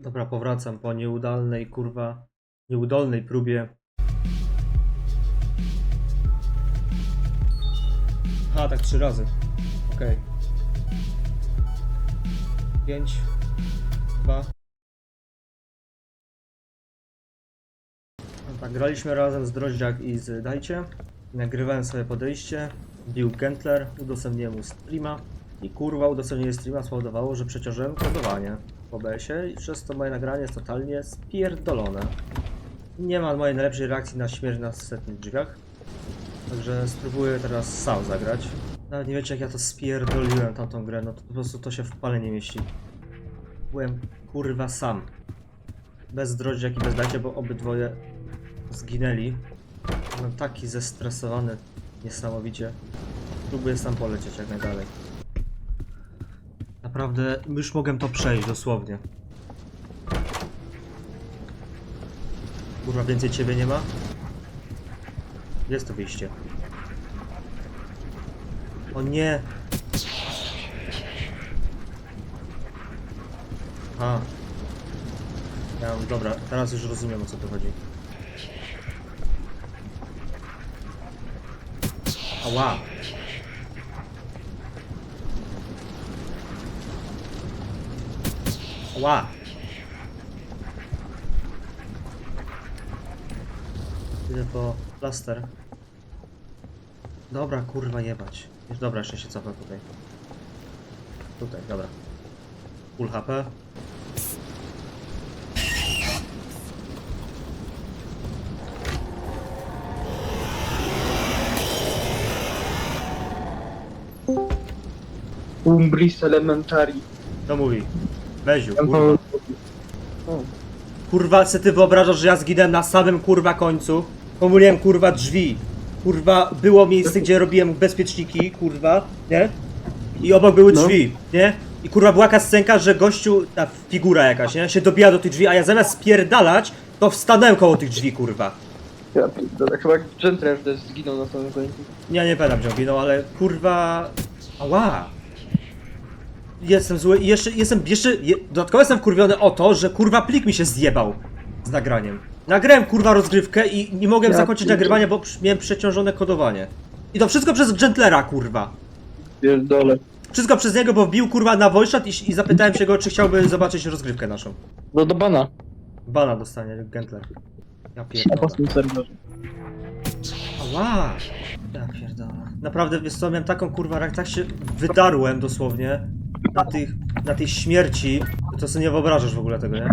Dobra, powracam po nieudolnej, kurwa, nieudolnej próbie. A, tak trzy razy. Okej. Pięć. Dwa. No tak, graliśmy razem z Droździak i z Dajcie. Nagrywałem sobie podejście. Bił Gentler, udostępniłem mu streama. I kurwa, udostępnienie streama spowodowało, że przeciążyłem kodowanie w OBS-ie i przez to moje nagranie jest totalnie spierdolone. Nie ma mojej najlepszej reakcji na śmierć na setnych drzwiach. Także spróbuję teraz sam zagrać. Nawet nie wiecie jak ja to spierdoliłem tamtą grę, no to po prostu to się w pale nie mieści. Byłem kurwa sam. Bez droździak i bez dajcie, bo obydwoje zginęli. Byłem taki zestresowany niesamowicie. Próbuję sam polecieć jak najdalej. Naprawdę, już mogłem to przejść dosłownie. Kurwa, więcej ciebie nie ma? Jest to wyjście. O nie! A. Ja, dobra, teraz już rozumiem o co tu chodzi. Ała! Ała! Idę po plaster. Dobra, kurwa jebać. Już dobra, jeszcze się cofam tutaj. Tutaj, dobra. Full HP. Umbris Elementary. To mówi. Weziu, Tam kurwa. Kurwa, se ty wyobrażasz, że ja zginęłem na samym kurwa końcu? Pomyliłem kurwa drzwi. Kurwa, było miejsce, gdzie robiłem bezpieczniki, kurwa, nie? I obok były No. drzwi, nie? I kurwa była taka scenka, że gościu, ta figura jakaś, nie? Się dobija do tych drzwi, a ja zamiast spierdalać, to wstanąłem koło tych drzwi, kurwa. ja pierdolę, chyba Gentry też zginął na samym końcu. Ja nie pamiętam, gdzie on ginął, ale kurwa... Ała! Jestem zły i jeszcze, jestem, jeszcze, je, dodatkowo jestem wkurwiony o to, że kurwa plik mi się zjebał z nagraniem. Nagrałem kurwa rozgrywkę i nie mogłem Ja zakończyć pierdolę. nagrywania, bo przy- miałem przeciążone kodowanie. I to wszystko przez Gentlera, kurwa. Pierdolę. Wszystko przez niego, bo wbił kurwa na voice chat i, i zapytałem się go, czy chciałby zobaczyć rozgrywkę naszą. No do bana. Bana dostanie Gentler. Ja Na pierdolę. własnym serwerze. Ała! Ja pierdolę. Naprawdę, wiesz co, miałem taką kurwa reakcję, tak się wydarłem dosłownie na, tych, na tej śmierci, to sobie nie wyobrażasz w ogóle tego, nie?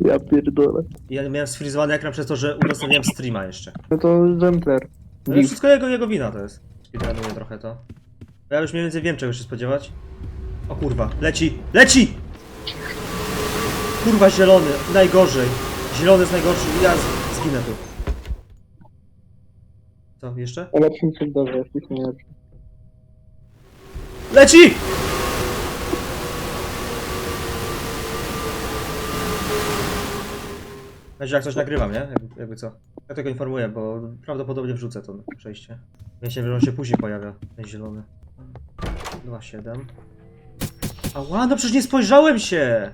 Ja pierdolę. Ja miałem sfrizowany ekran przez to, że udostępniałem streama jeszcze. No to Gentler. Ale wszystko jego, jego wina to jest. Speedrunuję trochę to. Ja już mniej więcej wiem czego się spodziewać. O kurwa, leci, leci! Kurwa zielony, najgorzej. Zielony jest najgorszy, ja z- zginę tu. Co, jeszcze? O lepszym serwerze, jest nie lepszy. Leci! Będzie jak coś nagrywam, nie? Jakby, jakby co. Ja tego informuję, bo prawdopodobnie wrzucę to przejście. Myślę, że on się później pojawia, ten zielony. 2,7. Ała, no przecież nie spojrzałem się!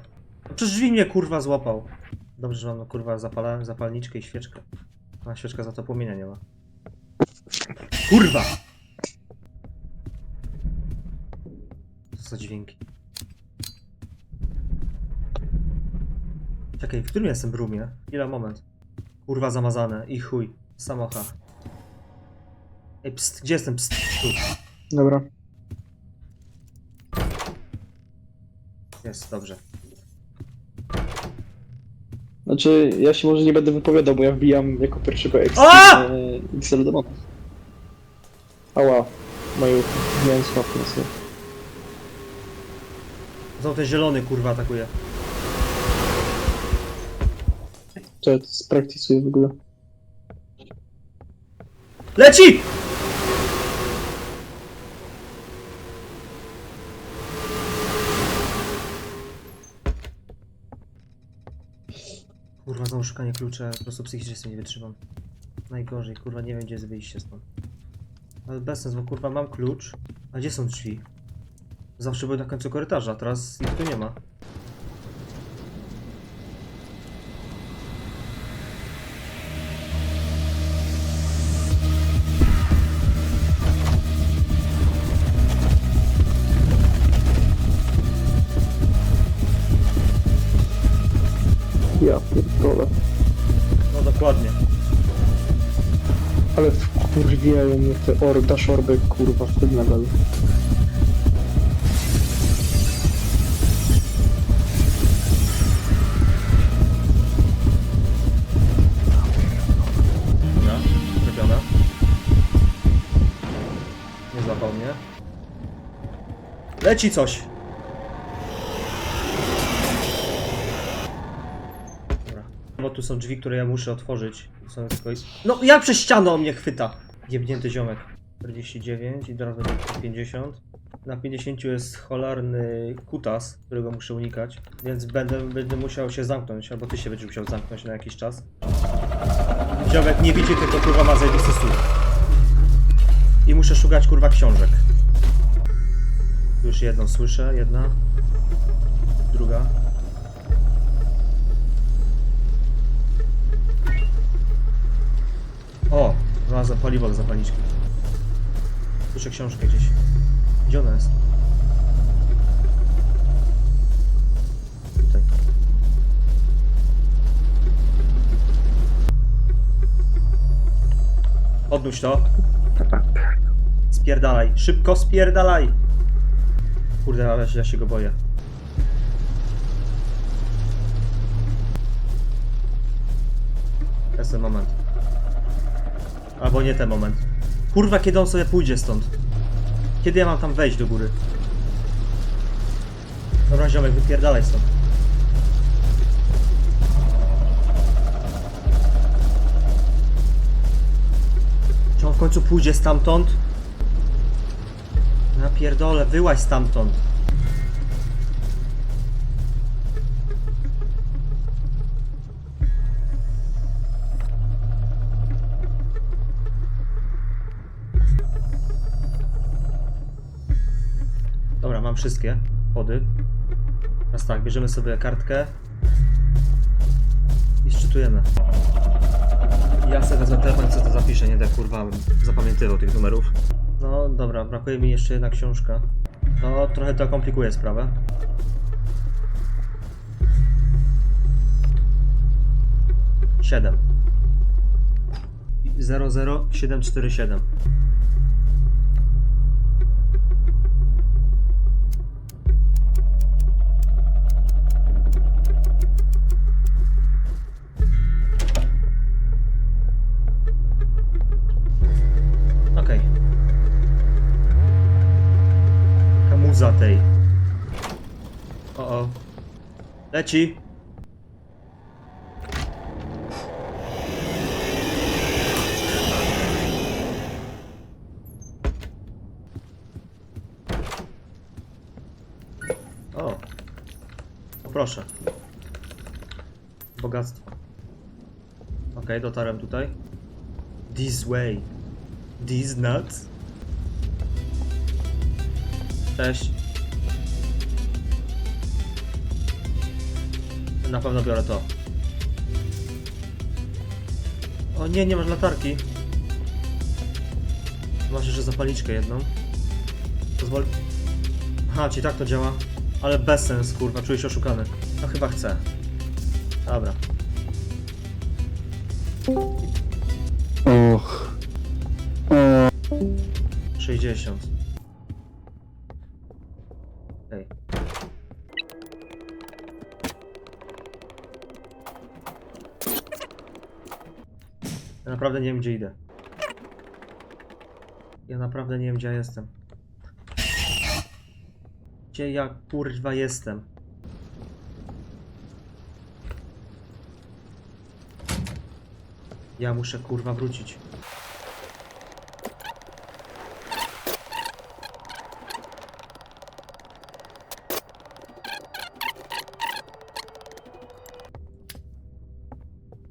No przecież drzwi mnie kurwa złapał. Dobrze, że mam no, kurwa zapala, zapalniczkę i świeczkę. A świeczka za to płomienia nie ma. Kurwa! Co za dźwięki? Czekaj, w którym jestem roomie? Ile moment? Kurwa zamazane i chuj. Samocha. Ej, pst, gdzie jestem? Pst, tu. Dobra. Jest, dobrze. Znaczy, ja się może nie będę wypowiadał, bo ja wbijam jako pierwszego A! Excel do mapy. Ała. Moje miałem słabne sobie. Znowu ten zielony kurwa atakuje. To ja to spraktysuję w ogóle. Leci! Kurwa, znowu szukanie klucza, po prostu psychicznie sobie nie wytrzymam. Najgorzej, kurwa, nie wiem gdzie jest wyjście stąd. Ale bez sensu, bo kurwa mam klucz. A gdzie są drzwi? Zawsze były na końcu korytarza, teraz ich tu nie ma. Te orda szorby, kurwa, w tym levelu. Nie. Leci coś! Dobra. Bo tu są drzwi, które ja muszę otworzyć. Są tylko... No, jak przez ścianę on mnie chwyta! Jebnięty ziomek. 49 i teraz będzie 50. Na 50 jest cholerny kutas, którego muszę unikać, więc będę, będę musiał się zamknąć, albo ty się będziesz musiał zamknąć na jakiś czas. Ziomek nie widzi, tylko kurwa ma zajebisty słuch. I muszę szukać kurwa książek. Już jedną słyszę, jedna. Druga. O! Znalazłem paliwo do zapalniczki. Słyszę książkę gdzieś. Gdzie ona jest? Tutaj. To. Spierdalaj. Szybko spierdalaj. Kurde, ale ja się go boję. Jest moment. Albo nie ten moment. Kurwa, kiedy on sobie pójdzie stąd? Kiedy ja mam tam wejść do góry? Dobra, ziomek, wypierdalaj stąd. Czy on w końcu pójdzie stamtąd? Na pierdolę, wyłaź stamtąd. mam wszystkie kody. Teraz tak, bierzemy sobie kartkę i szczytujemy. Ja sobie wezmę telefon, co to zapiszę, nie da kurwa zapamiętywał tych numerów. No dobra, brakuje mi jeszcze jedna książka. No trochę to komplikuje sprawę. Siedem. 00747 Leci. O. Proszę. Bogactwo. Okej, dotarłem tutaj. This way. These nuts. Cześć. Na pewno biorę to. O nie, nie masz latarki. Masz jeszcze zapalniczkę jedną. Pozwól. Aha, ci tak to działa. Ale bez sens, kurwa, czuję się oszukany. No chyba chcę. Dobra. Och. 60. naprawdę nie wiem gdzie idę. Ja naprawdę nie wiem gdzie ja jestem. Gdzie ja kurwa jestem? Ja muszę kurwa wrócić.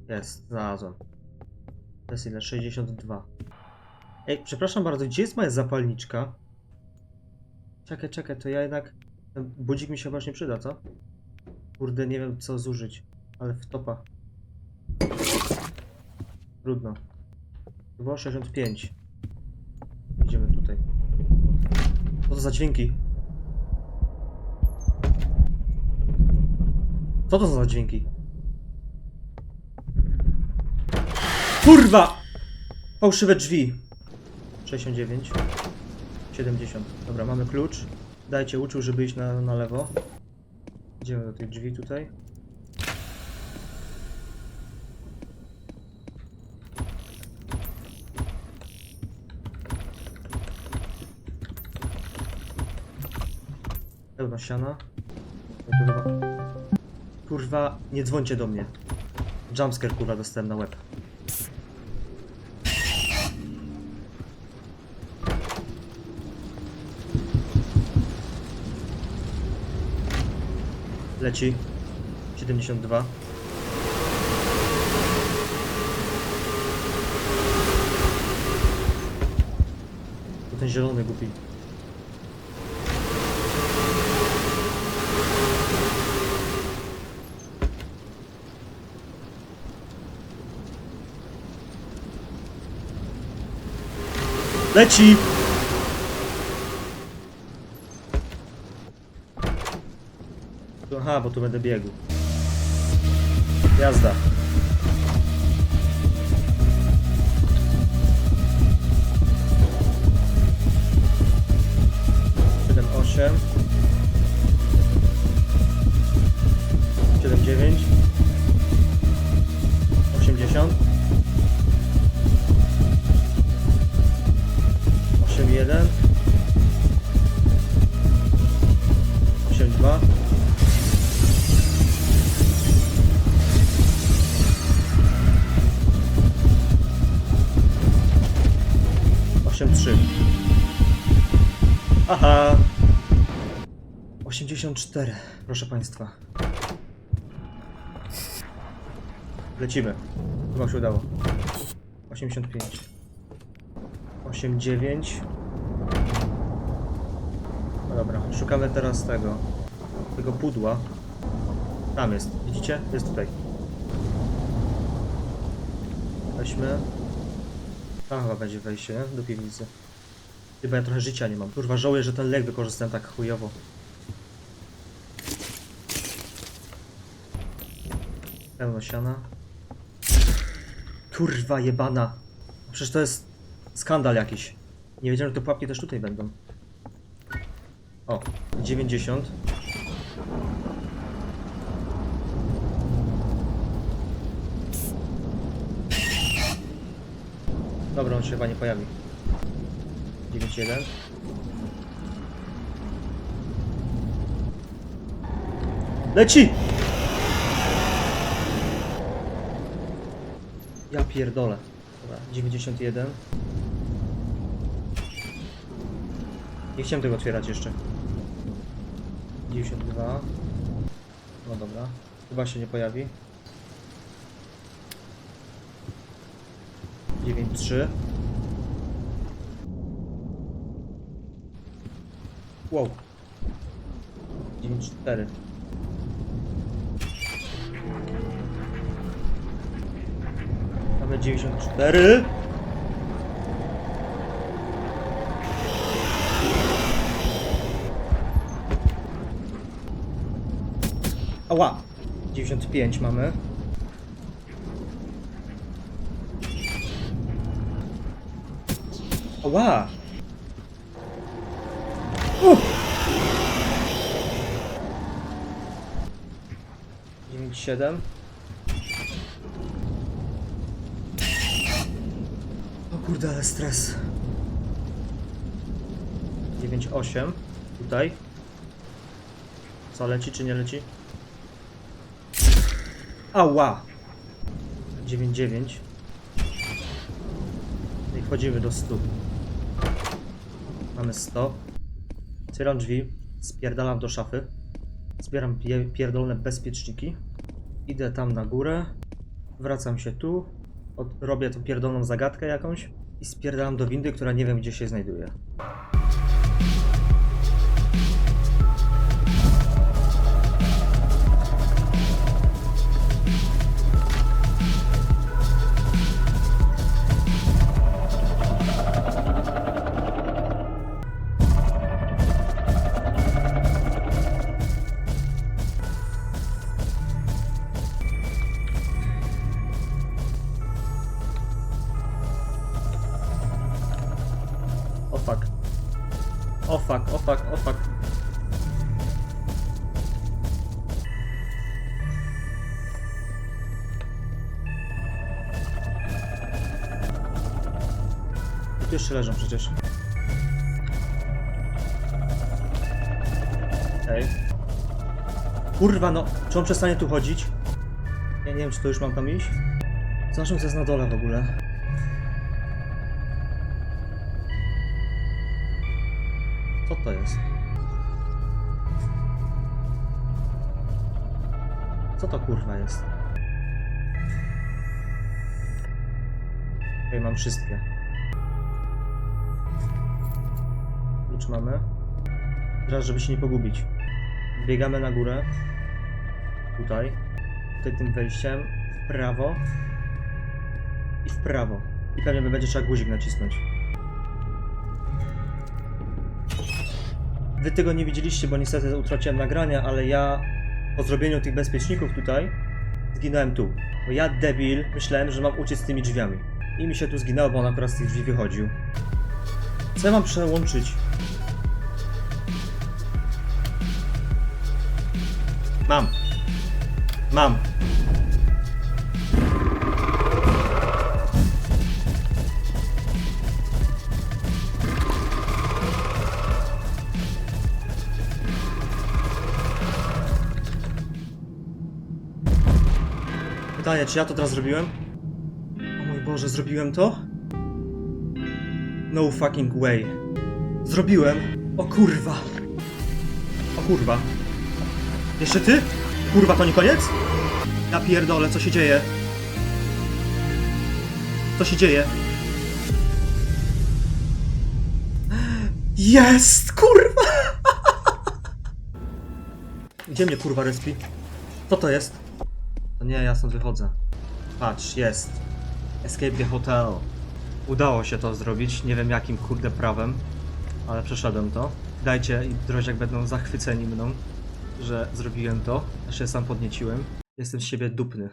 Jest, znalazłem. To jest ile? 62. Ej, przepraszam bardzo, gdzie jest moja zapalniczka? Czekaj, czekaj, to ja jednak... Ten budzik mi się właśnie przyda, co? Kurde, nie wiem co zużyć, ale w topa. Trudno. Było 65. Idziemy tutaj. Co to za dźwięki? Co to za dźwięki? Kurwa! Fałszywe drzwi. 69. 70. Dobra, mamy klucz. Dajcie uczył, żeby iść na, na lewo. Idziemy do tych drzwi tutaj. Pełna siana. Kurwa, nie dzwońcie do mnie. Jumpscare kurwa dostałem na łeb. Leci. 72. To ten zielony głupi. Leci! Aha, bo tu będę biegł. Jazda. Siedem, osiem. 84, proszę Państwa. Lecimy. Chyba się udało. 85. 89. No dobra, szukamy teraz tego. Tego pudła. Tam jest, widzicie? Jest tutaj. Weźmy. Tam chyba będzie wejście? Do piwnicy. Chyba ja trochę życia nie mam. Kurwa, żałuję, że ten lek wykorzystałem tak chujowo. Pełno siana. Kurwa jebana. Przecież to jest skandal jakiś. Nie wiedziałem, że te pułapki też tutaj będą. O, 90. Dobra, on się chyba nie pojawi. 91. Leci! Ja pierdolę. Dobra, 91. Nie chciałem tego otwierać jeszcze. 92. No dobra. Chyba się nie pojawi. 93. Wow. 94. 94. Ała! 95 mamy. Ała! Uff! 97. kurde, ale stres. 98. Tutaj. Co leci czy nie leci? Ała! 99. No I wchodzimy do 100. Mamy 100. Otwieram drzwi, spierdalam do szafy. Zbieram pie- pierdolne bezpieczniki. Idę tam na górę. Wracam się tu. Od, robię tą pierdolną zagadkę jakąś. I spierdalam do windy, która nie wiem gdzie się znajduje. Tu jeszcze leżą przecież. Ej. Kurwa no, czy on przestanie tu chodzić? Ja nie wiem, czy to już mam tam iść. Zobaczmy, co jest na dole w ogóle. Co to jest? Co to kurwa jest? Okej, mam wszystkie. Mamy. Teraz, żeby się nie pogubić. Biegamy na górę. Tutaj. Tutaj tym wejściem. W prawo. I w prawo. I pewnie będzie trzeba guzik nacisnąć. Wy tego nie widzieliście, bo niestety utraciłem nagrania, ale ja po zrobieniu tych bezpieczników tutaj zginąłem tu. Bo ja debil myślałem, że mam uciec tymi drzwiami. I mi się tu zginęło, bo on akurat z tych drzwi wychodził. Co ja mam przełączyć? Mam. Mam. Pytanie, czy ja to teraz zrobiłem? O mój Boże, zrobiłem to? No fucking way. Zrobiłem. O kurwa. O kurwa. Jeszcze ty? Kurwa, to nie koniec? Ja pierdolę, co się dzieje? Co się dzieje? Jest, kurwa! Gdzie mnie kurwa respi? Co to jest? To nie, ja stąd wychodzę. Patrz, jest. Escape the hotel. Udało się to zrobić, nie wiem jakim kurde prawem, ale przeszedłem to. Dajcie i droziak będą zachwyceni mną, że zrobiłem to. Aż się sam podnieciłem. Jestem z siebie dupny.